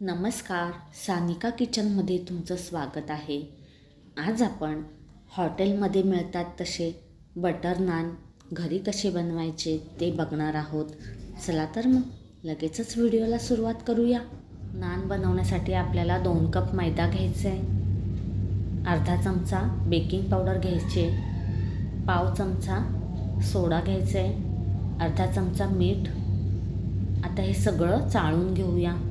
नमस्कार सानिका किचनमध्ये तुमचं स्वागत आहे. आज आपण हॉटेलमध्ये मिळतात तसे बटर नान घरी कसे बनवायचे ते बघणार आहोत. चला तर मग लगेचच व्हिडिओला सुरुवात करूया. नान बनवण्यासाठी आपल्याला दोन कप मैदा घ्यायचा आहे. अर्धा चमचा बेकिंग पावडर घ्यायचे पाव चमचा सोडा घ्यायचा आहे. अर्धा चमचा मीठ. आता हे सगळं चाळून घेऊया.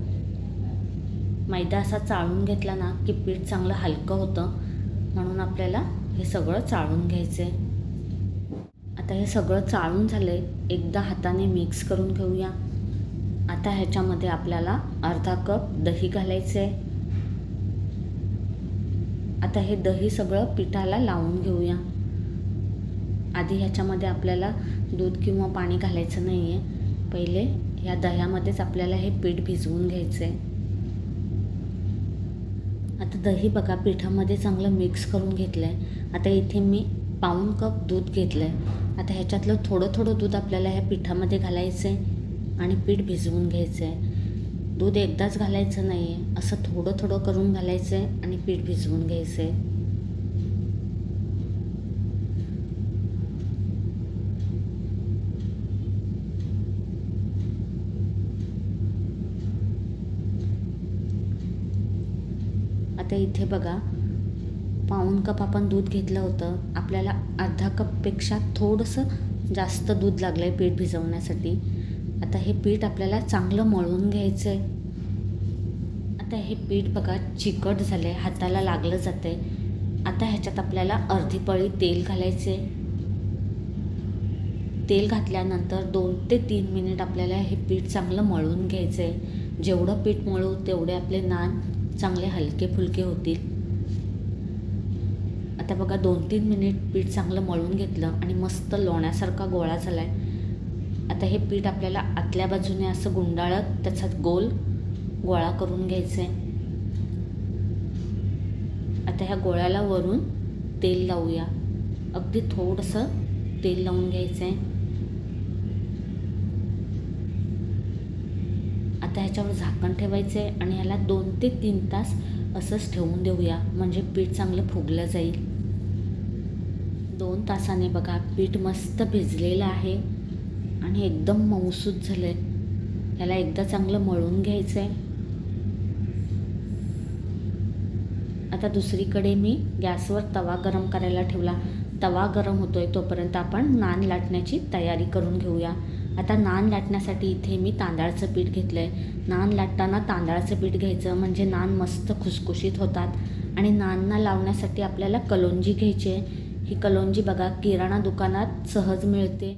मैदा असा चाळून घेतला ना की पीठ चांगलं हलकं होतं. म्हणून आपल्याला हे सगळं चाळून घ्यायचं आहे आता हे सगळं चाळून झालं आहे एकदा हाताने मिक्स करून घेऊया. आता ह्याच्यामध्ये आपल्याला अर्धा कप दही घालायचं आहे आता हे दही सगळं पिठाला लावून घेऊया. आधी ह्याच्यामध्ये आपल्याला दूध किंवा पाणी घालायचं नाही आहे पहिले ह्या दह्यामध्येच आपल्याला हे पीठ भिजवून घ्यायचं आहे आता दही बघा पिठामध्ये चांगलं मिक्स करून घेतलं आहे आता इथे मी पाऊण कप दूध घेतलं आहे आता ह्याच्यातलं थोडं थोडं दूध आपल्याला ह्या पिठामध्ये घालायचं आहे आणि पीठ भिजवून घ्यायचं आहे दूध एकदाच घालायचं नाही आहे असं थोडं थोडं करून घालायचं आहे आणि पीठ भिजवून घ्यायचं आहे आता इथे बघा. पाऊण कप आपण दूध घेतलं होतं. आपल्याला अर्धा कपपेक्षा थोडंसं जास्त दूध लागलं आहे पीठ भिजवण्यासाठी. आता हे पीठ आपल्याला चांगलं मळून घ्यायचं आहे आता हे पीठ बघा चिकट झालं आहे हाताला लागलं जातं आहे आता ह्याच्यात आपल्याला अर्धी पळी तेल घालायचे तेल घातल्यानंतर दोन ते तीन मिनिट आपल्याला हे पीठ चांगलं मळून घ्यायचं आहे जेवढं पीठ मळू तेवढे आपले नान चांगले हलके फुलके होतील. आता बघा दोन तीन मिनिट पीठ चांगलं मळून घेतलं आणि मस्त लोण्यासारखा गोळा झाला आहे आता हे पीठ आपल्याला आतल्या बाजूने असं गुंडाळत त्याचा गोल गोळा करून घ्यायचं आहे आता ह्या गोळ्याला वरून तेल लावूया. अगदी थोडंसं तेल लावून घ्यायचं आहे आता ह्याच्यावर झाकण ठेवायचं आहे आणि ह्याला दोन ते तीन तास असंच ठेवून देऊया. म्हणजे पीठ चांगलं फुगलं जाईल. दोन तासाने बघा पीठ मस्त भिजलेलं आहे आणि एकदम मऊसूत झालं आहे ह्याला एकदा चांगलं मळून घ्यायचं आहे आता दुसरीकडे मी गॅसवर तवा गरम करायला ठेवला. तवा गरम होतोय तोपर्यंत आपण नान लाटण्याची तयारी करून घेऊया. आता नान लाटण्यासाठी इथे मी तांदळाचं पीठ घेतलं आहे नान लाटताना तांदळाचं पीठ घ्यायचं म्हणजे नान मस्त खुसखुशीत होतात. आणि नानना लावण्यासाठी आपल्याला कलोंजी घ्यायची आहे. ही कलोंजी बघा किराणा दुकानात सहज मिळते.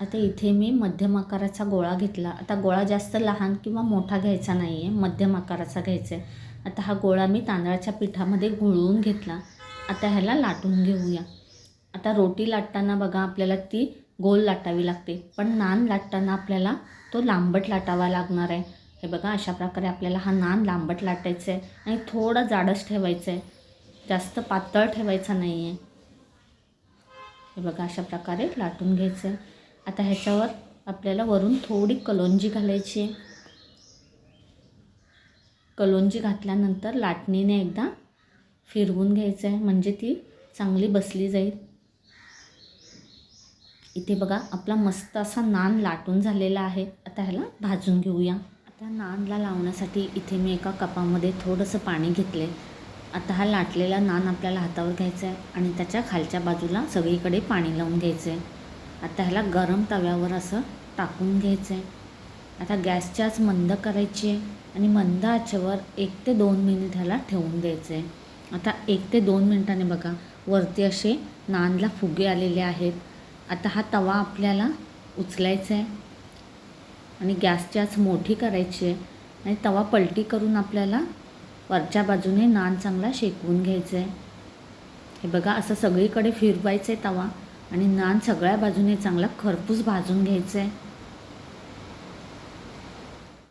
आता इथे मी मध्यम आकाराचा गोळा घेतला. आता गोळा जास्त लहान किंवा मोठा घ्यायचा नाही आहे मध्यम आकाराचा घ्यायचा आहे आता हा गोळा मी तांदळाच्या पिठामध्ये घोळवून घेतला. आता ह्याला लाटून घेऊया. आता रोटी लाटताना बघा आपल्याला ती गोल लाटावी लागते. पण नान लाटताना आपल्याला तो लांबट लाटावा लागणार आहे. हे बघा अशा प्रकारे आपल्याला हा नान लांबट लाटायचा आहे आणि थोडं जाडच ठेवायचं आहे जास्त पातळ ठेवायचं नाही आहे हे बघा अशा प्रकारे लाटून घ्यायचं आहे आता ह्याच्यावर आपल्याला वरून थोडी कलोंजी घालायची आहे. कलोंजी घातल्यानंतर लाटणीने एकदा फिरवून घ्यायचं आहे म्हणजे ती चांगली बसली जाईल. इथे बघा आपला मस्त असा नान लाटून झालेला आहे. आता ह्याला भाजून घेऊया. आता नानला लावण्यासाठी इथे मी एका कपामध्ये थोडंसं पाणी घेतले आता हा लाटलेला नान आपल्याला हातावर घ्यायचा आहे आणि त्याच्या खालच्या बाजूला सगळीकडे पाणी लावून घ्यायचं आहे आता ह्याला गरम तव्यावर असं टाकून घ्यायचं आहे आता गॅसची आज मंद करायची आहे आणि मंद आचेवर एक ते दोन मिनिट ह्याला ठेवून द्यायचं आहे आता एक ते दोन मिनिटांनी बघा वरती असे नानला फुगे आलेले आहेत. आता हा तवा आपल्याला उचलायचा आहे आणि गॅसची आज मोठी करायची आहे आणि तवा पलटी करून आपल्याला वरच्या बाजूने नान चांगला शेकवून घ्यायचं आहे हे बघा असं सगळीकडे फिरवायचं आहे तवा आणि नान सगळ्या बाजूने चांगला खरपूस भाजून घ्यायचं आहे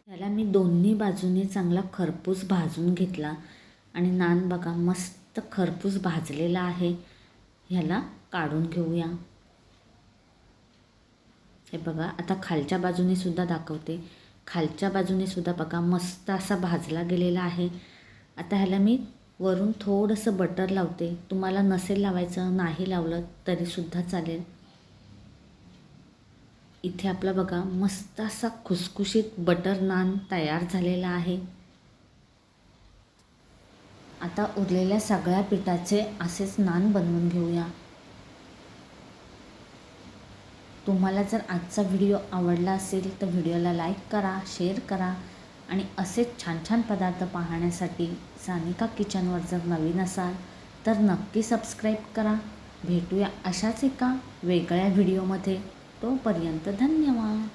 त्याला मी दोन्ही बाजूने चांगला खरपूस भाजून घेतला आणि नान बघा मस्त खरपूस भाजलेला आहे. ह्याला काढून घेऊया. हे बघा आता खालच्या बाजूने सुद्धा दाखवते. खालच्या बाजूने सुद्धा बघा मस्त असा भाजला गेलेला आहे. आता ह्याला मी वरून थोडंसं बटर लावते. तुम्हाला नसेल लावायचं नाही लावलं तरीसुद्धा चालेल. इथे आपला बघा मस्त असा खुसखुशीत बटर नान तयार झालेला आहे. आता उरलेल्या सगळ्या पिठाचे असेच नान बनवून घेऊया. तुम्हाला जर आजचा व्हिडिओ आवडला असेल तर व्हिडिओला लाईक करा शेअर करा आणि असेच छान छान पदार्थ पाहण्यासाठी सानिका किचनवर जर नवीन असाल तर नक्की सबस्क्राईब करा. भेटूया अशाच एका वेगळ्या व्हिडिओमध्ये. तोपर्यंत धन्यवाद.